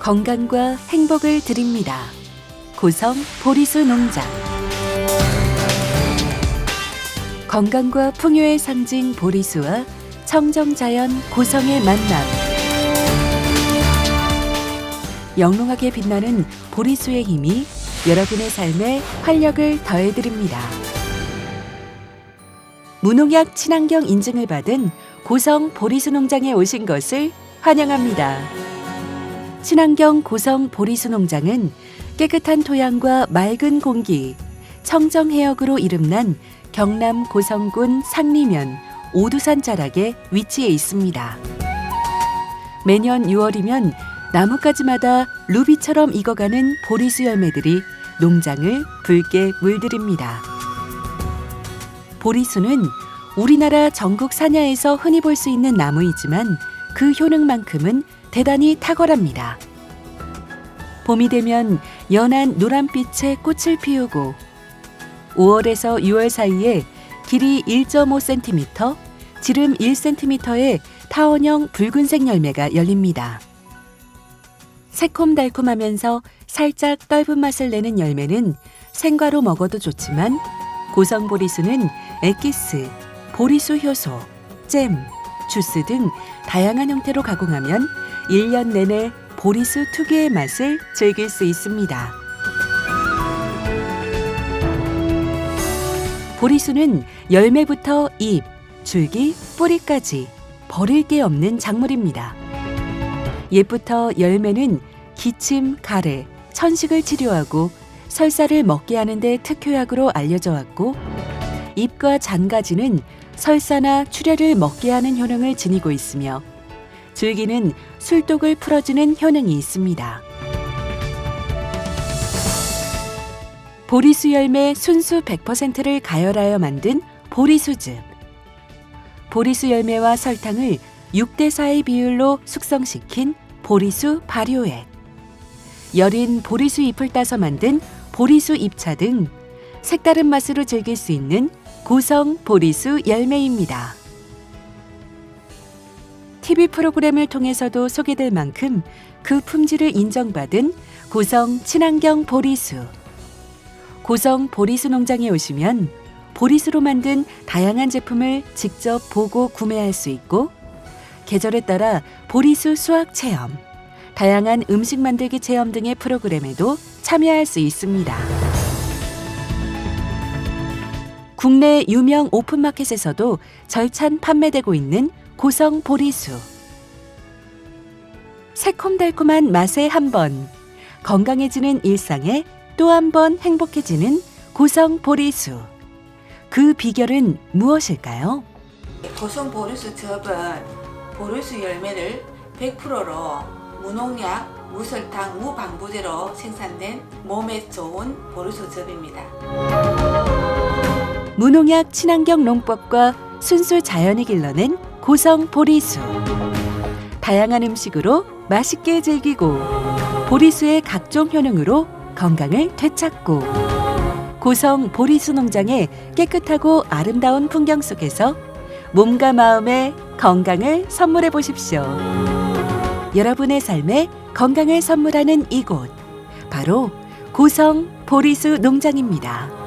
건강과 행복을 드립니다. 고성 보리수 농장. 건강과 풍요의 상징 보리수와 청정자연 고성의 만남. 영롱하게 빛나는 보리수의 힘이 여러분의 삶에 활력을 더해드립니다. 무농약 친환경 인증을 받은 고성 보리수 농장에 오신 것을 환영합니다. 친환경 고성 보리수 농장은 깨끗한 토양과 맑은 공기, 청정 해역으로 이름난 경남 고성군 상리면 오두산 자락에 위치해 있습니다. 매년 6월이면 나뭇가지마다 루비처럼 익어가는 보리수 열매들이 농장을 붉게 물들입니다. 보리수는 우리나라 전국 산야에서 흔히 볼 수 있는 나무이지만 그 효능만큼은 대단히 탁월합니다. 봄이 되면 연한 노란빛의 꽃을 피우고 5월에서 6월 사이에 길이 1.5cm, 지름 1cm의 타원형 붉은색 열매가 열립니다. 새콤달콤하면서 살짝 떫은 맛을 내는 열매는 생과로 먹어도 좋지만 고성 보리수는 엑기스, 보리수 효소, 잼, 주스 등 다양한 형태로 가공하면 1년 내내 보리수 특유의 맛을 즐길 수 있습니다. 보리수는 열매부터 잎, 줄기, 뿌리까지 버릴 게 없는 작물입니다. 옛부터 열매는 기침, 가래, 천식을 치료하고 설사를 먹게 하는데 특효약으로 알려져 왔고 잎과 잔가지는 설사나 출혈을 먹게 하는 효능을 지니고 있으며 줄기는 술독을 풀어주는 효능이 있습니다. 보리수 열매 순수 100%를 가열하여 만든 보리수즙. 보리수 열매와 설탕을 6대 4의 비율로 숙성시킨 보리수 발효액. 여린 보리수 잎을 따서 만든 보리수 잎차 등 색다른 맛으로 즐길 수 있는 고성 보리수 열매입니다. TV 프로그램을 통해서도 소개될 만큼 그 품질을 인정받은 고성 친환경 보리수. 고성 보리수 농장에 오시면 보리수로 만든 다양한 제품을 직접 보고 구매할 수 있고 계절에 따라 보리수 수확 체험, 다양한 음식 만들기 체험 등의 프로그램에도 참여할 수 있습니다. 국내 유명 오픈마켓에서도 절찬 판매되고 있는 고성 보리수. 새콤달콤한 맛에 한 번, 건강해지는 일상에 또 한 번 행복해지는 고성 보리수. 그 비결은 무엇일까요? 고성 보리수 즙은 보리수 열매를 100%로 무농약, 무설탕, 무방부제로 생산된 몸에 좋은 보리수 즙입니다. 무농약 친환경 농법과 순수 자연이 길러낸 고성 보리수. 다양한 음식으로 맛있게 즐기고 보리수의 각종 효능으로 건강을 되찾고 고성 보리수 농장의 깨끗하고 아름다운 풍경 속에서 몸과 마음의 건강을 선물해 보십시오. 여러분의 삶에 건강을 선물하는 이곳 바로 고성 보리수 농장입니다.